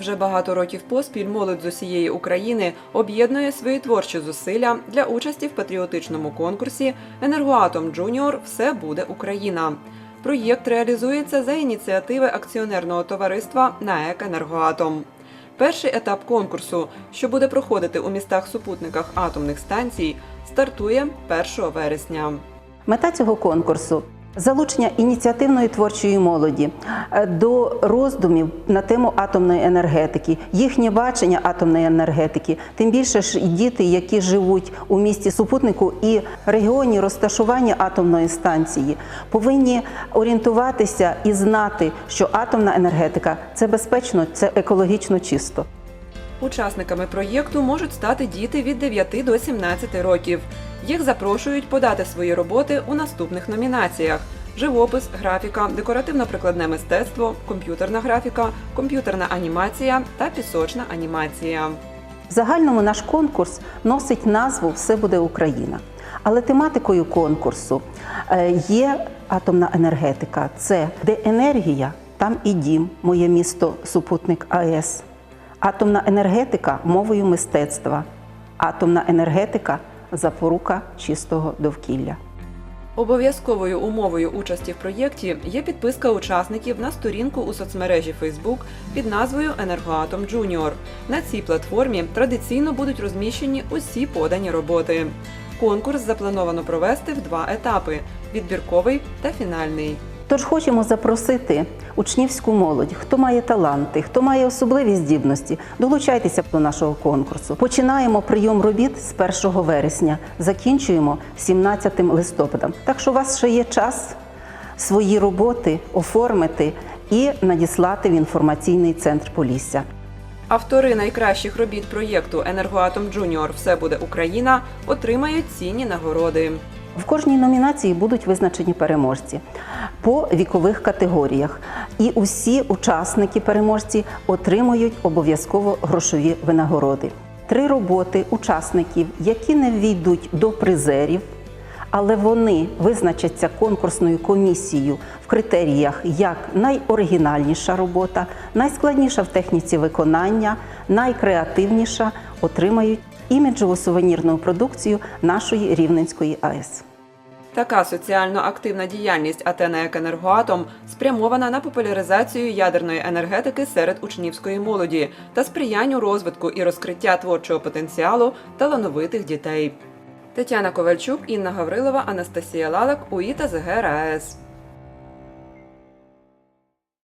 Вже багато років поспіль молодь з усієї України об'єднує свої творчі зусилля для участі в патріотичному конкурсі Енергоатом Джуніор Все буде Україна. Проєкт реалізується за ініціативи акціонерного товариства НАЕК «Енергоатом». Перший етап конкурсу, що буде проходити у містах-супутниках атомних станцій, стартує 1 вересня. Мета цього конкурсу залучення ініціативної творчої молоді е, до роздумів на тему атомної енергетики, їхнє бачення атомної енергетики, тим більше ж діти, які живуть у місті супутнику і регіоні розташування атомної станції, повинні орієнтуватися і знати, що атомна енергетика це безпечно, це екологічно чисто. Учасниками проєкту можуть стати діти від 9 до 17 років. Їх запрошують подати свої роботи у наступних номінаціях: живопис, графіка, декоративно-прикладне мистецтво, комп'ютерна графіка, комп'ютерна анімація та пісочна анімація. В загальному наш конкурс носить назву Все буде Україна. Але тематикою конкурсу е, є атомна енергетика. Це де енергія, там і дім, моє місто, супутник АЕС. Атомна енергетика мовою мистецтва. Атомна енергетика запорука чистого довкілля. Обов'язковою умовою участі в проєкті є підписка учасників на сторінку у соцмережі Facebook під назвою Енергоатом Джуніор. На цій платформі традиційно будуть розміщені усі подані роботи. Конкурс заплановано провести в два етапи: відбірковий та фінальний. Тож хочемо запросити учнівську молодь, хто має таланти, хто має особливі здібності, долучайтеся до нашого конкурсу. Починаємо прийом робіт з 1 вересня, закінчуємо 17 листопадом. Так що у вас ще є час свої роботи оформити і надіслати в інформаційний центр Полісся. Автори найкращих робіт проєкту Енергоатом Джуніор Все буде Україна отримають цінні нагороди. В кожній номінації будуть визначені переможці по вікових категоріях, і усі учасники переможці отримують обов'язково грошові винагороди. Три роботи учасників, які не ввійдуть до призерів, але вони визначаться конкурсною комісією в критеріях як найоригінальніша робота, найскладніша в техніці виконання, найкреативніша, отримають іміджову сувенірну продукцію нашої Рівненської АЕС. Така соціально активна діяльність АТНЕК «Енергоатом» спрямована на популяризацію ядерної енергетики серед учнівської молоді та сприянню розвитку і розкриття творчого потенціалу талановитих дітей. Тетяна Ковальчук, Інна Гаврилова, Анастасія Лалак, УІТА ЗГ РаЕС.